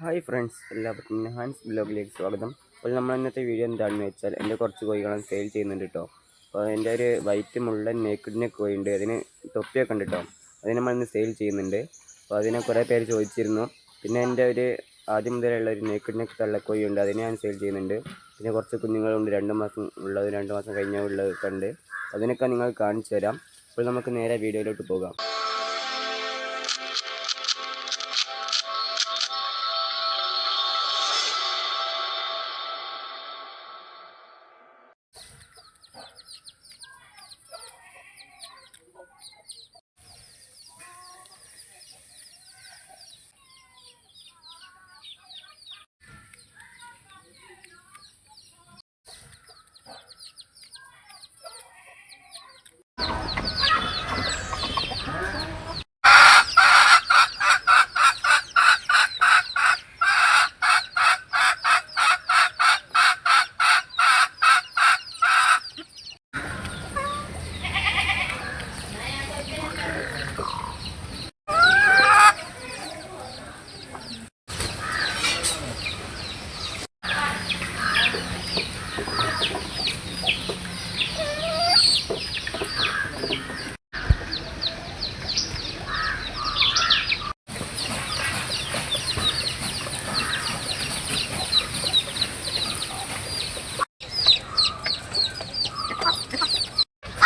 Hi friends എല്ലാവർക്കും Hans ബ്ലോഗിലേക്ക് സ്വാഗതം. അപ്പോൾ നമ്മൾ ഇന്നത്തെ വീഡിയോ എന്താണെന്ന് വെച്ചാൽ എന്റെ കുറച്ച് കോഴികളും സെയിൽ ചെയ്യുന്നുണ്ട് കേട്ടോ അപ്പോൾ എന്റെ ഒരു വൈറ്റ് മുള്ളൻ നേക്കിഡിനെ കോഴിയുണ്ട്. അതിന് തൊപ്പിയൊക്കെ ഉണ്ട് കേട്ടോ അതിന് നമ്മൾ ഇന്ന് സെയിൽ ചെയ്യുന്നുണ്ട്. അപ്പോൾ അതിനെ കുറേ പേര് ചോദിച്ചിരുന്നു. പിന്നെ എന്റെ ഒരു ആദ്യം മുതലുള്ള ഒരു നേക്കിഡിനെ തള്ളക്കോഴിയുണ്ട് അതിനെ ഞാൻ സെയിൽ ചെയ്യുന്നുണ്ട്. പിന്നെ കുറച്ച് കുഞ്ഞുങ്ങളുണ്ട്. രണ്ട് മാസം ഉള്ളത് രണ്ട് മാസം കഴിഞ്ഞ ഉള്ളതൊക്കെ ഉണ്ട്. അതിനൊക്കെ നിങ്ങൾ കാണിച്ചു തരാം. അപ്പോൾ നമുക്ക് നേരെ വീഡിയോയിലോട്ട് പോകാം.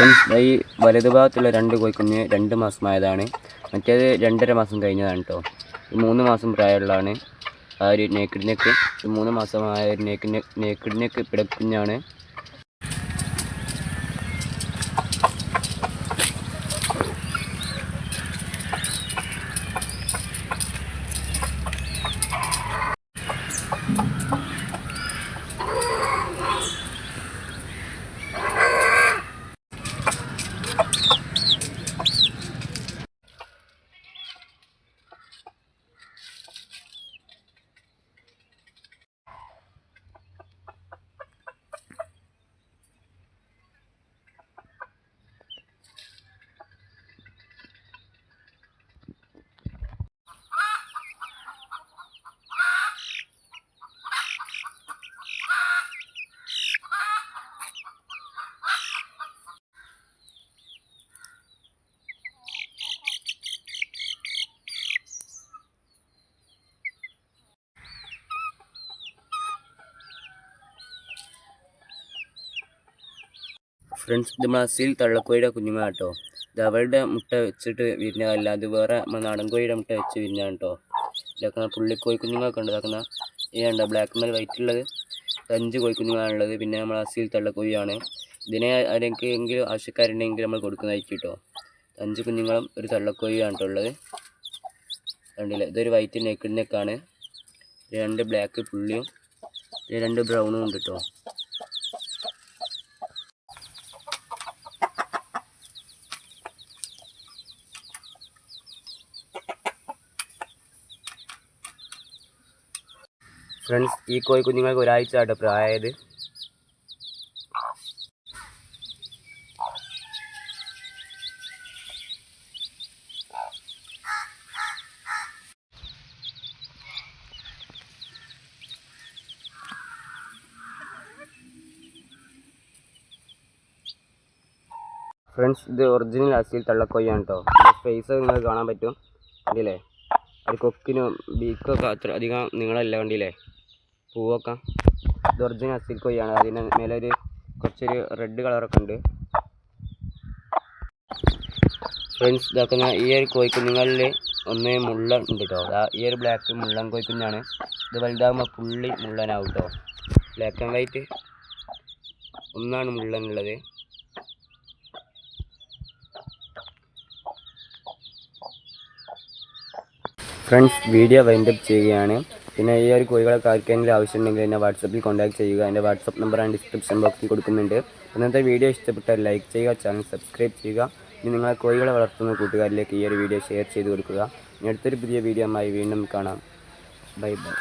ഫ്രണ്ട്സ് ഈ വലതുഭാഗത്തുള്ള രണ്ട് കോഴിക്കുഞ്ഞ് രണ്ട് മാസമായതാണ്. മറ്റേത് രണ്ടര മാസം കഴിഞ്ഞതാണ് കേട്ടോ മൂന്ന് മാസം പ്രായമുള്ളതാണ്. ആ ഒരു നേക്കിടിനൊക്കെ മൂന്ന് മാസമായ ഒരു നേക്കിഡ് നെക്ക് നേക്കിഡ് പിടക്കുഞ്ഞാണ് ഫ്രണ്ട്സ് ഇത് അസീൽ തള്ളക്കോഴിയുടെ കുഞ്ഞുങ്ങൾ കേട്ടോ. ഇത് അവളുടെ മുട്ട വെച്ചിട്ട് വിരിഞ്ഞതല്ല അത് വേറെ നാടൻ കോഴിയുടെ മുട്ട വെച്ച് വിരിഞ്ഞാണ് കേട്ടോ. ഇതാക്കുന്ന പുള്ളിക്കോഴി കുഞ്ഞുങ്ങളൊക്കെ ഉണ്ട് ഇതാക്കുന്ന ബ്ലാക്ക് മെൽ വൈറ്റ് ഉള്ളത് അഞ്ച് കോഴിക്കുഞ്ഞുങ്ങളാണുള്ളത് പിന്നെ നമ്മൾ അസീൽ തള്ളക്കോഴിയാണ്. ഇതിനെ ആരെങ്കിലും ആവശ്യക്കാരുണ്ടെങ്കിൽ നമ്മൾ കൊടുക്കുന്നതായിരിക്കും കേട്ടോ. അഞ്ച് കുഞ്ഞുങ്ങളും ഒരു തള്ളക്കോഴിയാണ് കേട്ടോ ഉള്ളത്. കണ്ടില്ല? ഇതൊരു വൈറ്റ് നെക്കിഡ് നെക്കാണ്. രണ്ട് ബ്ലാക്ക് പുള്ളിയും രണ്ട് ബ്രൗണും ഉണ്ട് കേട്ടോ. ഫ്രണ്ട്സ് ഈ കോഴി കുഞ്ഞുങ്ങൾക്ക് ഒരാഴ്ച ആട്ട പ്രായത് ഫ്രണ്ട്സ് ഇത് ഒറിജിനൽ അസീൽ തള്ളക്കോയാണ് കേട്ടോ ഫേസ് നിങ്ങൾക്ക് കാണാൻ പറ്റും. കണ്ടില്ലേ? ഒരു കൊക്കിനും ബീക്കൊക്കെ അത്ര അധികം നിങ്ങളല്ല കണ്ടില്ലേ? പൂവൊക്കെ ഇത് ഒറിജിനൽ കൊയ്യാണ്. കോഴിയാണ് അതിന് മേലെ ഒരു കുറച്ചൊരു റെഡ് കളറൊക്കെ ഉണ്ട്. ഫ്രണ്ട്സ് ഇതാക്കുന്ന ഈ ഒരു കോഴിക്കുഞ്ഞുങ്ങളിൽ ഒന്ന് മുള്ള ഉണ്ട് കേട്ടോ ഈ ഒരു ബ്ലാക്ക് മുള്ളൻ കോഴിക്കുഞ്ഞാണ്. ഇത് വലുതാകുമ്പോൾ പുള്ളി മുള്ളനാവും കേട്ടോ ബ്ലാക്ക് ആൻഡ് വൈറ്റ് ഒന്നാണ് മുള്ളൻ ഉള്ളത് ഫ്രണ്ട്സ് വീഡിയോ വൈൻഡപ്പ് ചെയ്യുകയാണ്. പിന്നെ ഈ ഒരു കോഴികളൊക്കെ ആർക്കെങ്കിലും ആവശ്യമുണ്ടെങ്കിൽ എന്നെ വാട്സപ്പിൽ കോൺടാക്ട് ചെയ്യുക. എന്റെ വാട്സപ്പ് നമ്പർ ആണ് ഡിസ്ക്രിപ്ഷൻ ബോക്സിൽ കൊടുക്കുന്നുണ്ട്. ഇന്നത്തെ വീഡിയോ ഇഷ്ടപ്പെട്ടാൽ ലൈക്ക് ചെയ്യുക ചാനൽ സബ്സ്ക്രൈബ് ചെയ്യുക. ഇനി നിങ്ങളെ കോഴികളെ വളർത്തുന്ന കൂട്ടുകാരിലേക്ക് ഈ ഒരു വീഡിയോ ഷെയർ ചെയ്ത് കൊടുക്കുക. ഇനി അടുത്തൊരു പുതിയ വീഡിയോ ആയി വീണ്ടും കാണാം. Bye bye